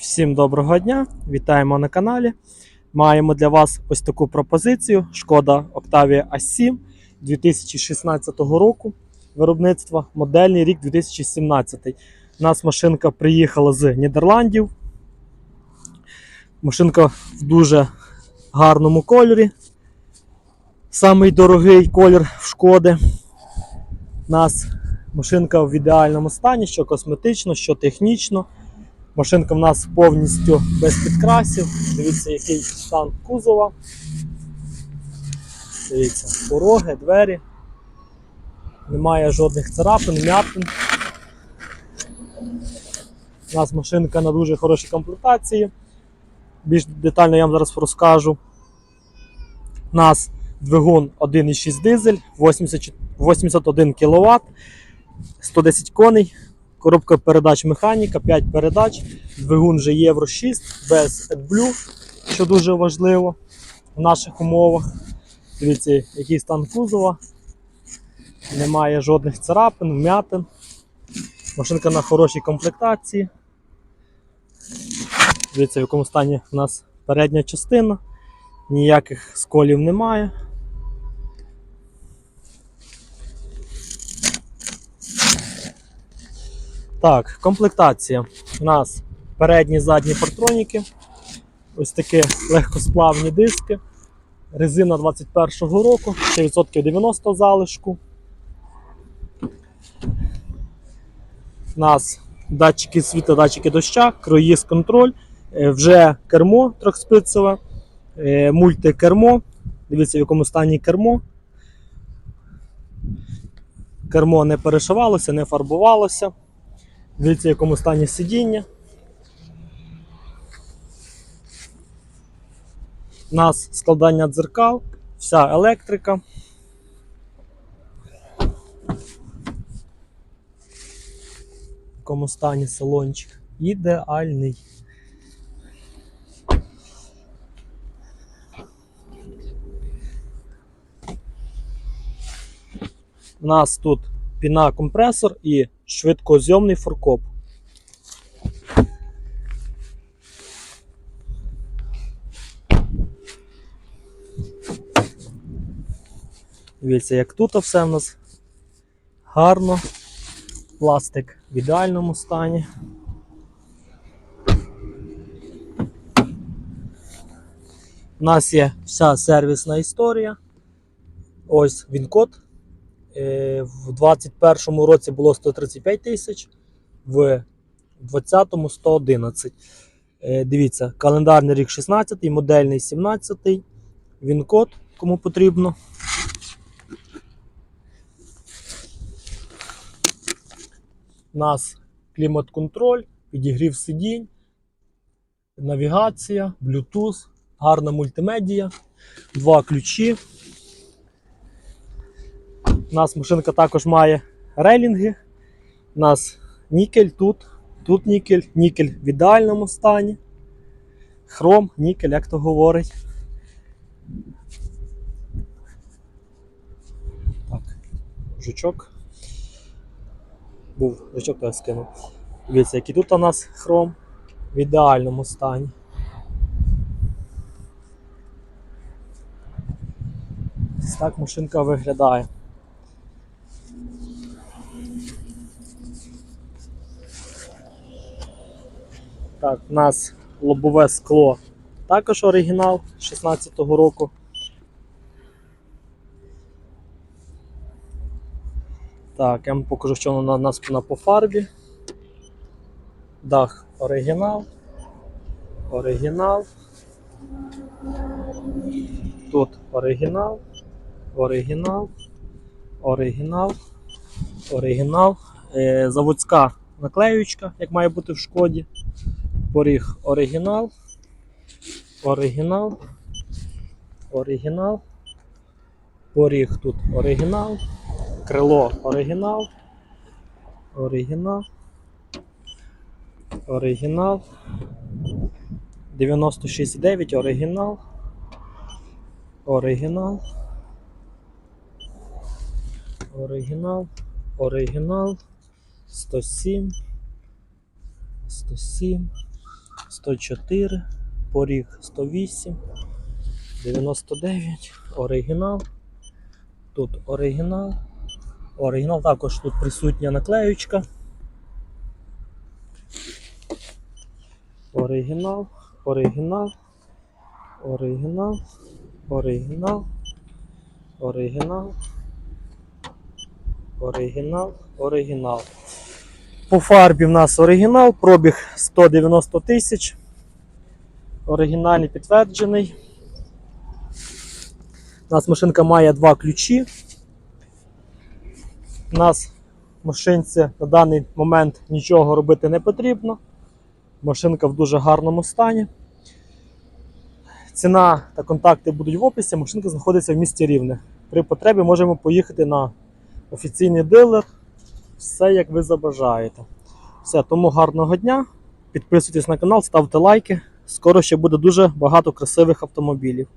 Всім доброго дня! Вітаємо на каналі. Маємо для вас ось таку пропозицію: Шкода Octavia A7 2016 року. Виробництва модельний рік 2017. У нас машинка приїхала з Нідерландів. Машинка в дуже гарному кольорі. Самий дорогий колір в шкоди. У нас машинка в ідеальному стані, що косметично, що технічно. Машинка в нас повністю без підкрасів. Дивіться, який стан кузова. Дивіться, пороги, двері. Немає жодних царапин, м'ятин. У нас машинка на дуже хорошій комплектації. Більш детально я вам зараз розкажу. У нас двигун 1,6 дизель, 80, 81 кВт, 110 коней. Коробка передач механіка, 5 передач, двигун вже Євро 6 без AdBlue, що дуже важливо в наших умовах. Дивіться, який стан кузова. Немає жодних царапин, вмятин. Машинка на хорошій комплектації. Дивіться, в якому стані у нас передня частина. Ніяких сколів немає. Так, комплектація. У нас передні задні партроніки. Ось такі легкосплавні диски. Резина 21-го року, ще відсотків 90 залишку. У нас датчики світла, датчики доща, круїз контроль, е, вже кермо трьохспицеве, е, мультикермо. Дивіться, в якому стані кермо. Кермо не перешивалося, не фарбувалося. Дивіться, в якому стані сидіння. У нас складання дзеркал, вся електрика. В якому стані салончик. Ідеальний. У нас тут піна компресор і швидкозйомний форкоп. Дивіться, як тут все в нас гарно. Пластик в ідеальному стані. У нас є вся сервісна історія. Ось він код. Е, В 2021 році було 135 тисяч, в 2020 111. Е, Дивіться, календарний рік 16, модельний 17, він код, кому потрібно. У нас клімат-контроль, підігрів сидінь, навігація, Bluetooth, гарна мультимедія, два ключі. У нас машинка також має рейлінги. У нас нікель тут, тут нікель, нікель в ідеальному стані. Хром, нікель, як то говорить. Так, жучок. Був жучок, то я скинув. Дивіться, який тут у нас хром в ідеальному стані. Так машинка виглядає. Так, у нас лобове скло також оригінал 16-го року. Так, я вам покажу, що воно на нас на по фарбі. Дах оригінал. Оригінал. Тут оригінал. Оригінал. Оригінал. Оригінал. Е, заводська наклеючка, як має бути в шкоді. Поріг оригінал. Оригінал. Оригінал. Поріг тут оригінал. Крило оригінал. Оригінал. Оригінал. 96,9 оригінал. Оригінал. Оригінал. Оригінал. 107. 107. 104, поріг 108, 99, оригінал. Тут оригінал. Оригінал також тут присутня наклеючка. Оригінал, оригінал, оригінал, оригінал, оригінал, оригінал, оригінал. По фарбі в нас оригінал, пробіг 190 тисяч. Оригінальний підтверджений. У нас машинка має два ключі. У нас машинці на даний момент нічого робити не потрібно. Машинка в дуже гарному стані. Ціна та контакти будуть в описі. Машинка знаходиться в місті Рівне. При потребі можемо поїхати на офіційний дилер. Все як ви забажаєте. Все, тому гарного дня. Підписуйтесь на канал, ставте лайки. Скоро ще буде дуже багато красивих автомобілів.